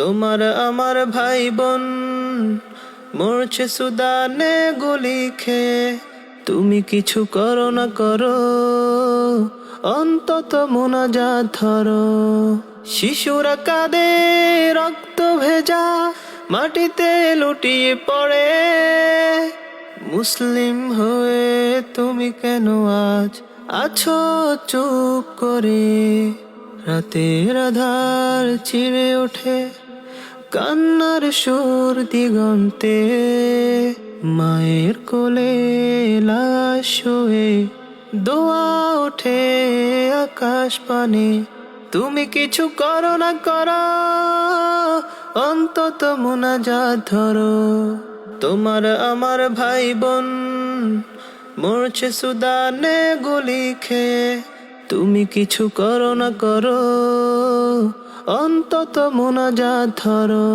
তোমার আমার ভাই বোন মরছে সুদানে গুলি খেয়ে। তুমি কিছু করো না করো, অন্তত মোনাজা ধরো। শিশুরা কাঁদে, রক্ত ভেজা, মাটিতে লুটিয়ে পড়ে। মুসলিম হয়ে তুমি কেন আজ আছো চুপ করে? রাতের আধার চিড়ে ওঠে কান্নার সুর দিগন্তে। মায়ের কোলে লাশ দোয়া ওঠে আকাশ পানে। তুমি কিছু করো না করো, অন্তত মোনাজাত ধরো। তোমার আমার ভাই বোন মরছে সুদানে গুলি খেয়ে। তুমি কিছু করো না করো অন্তত মোনাজাত ধরো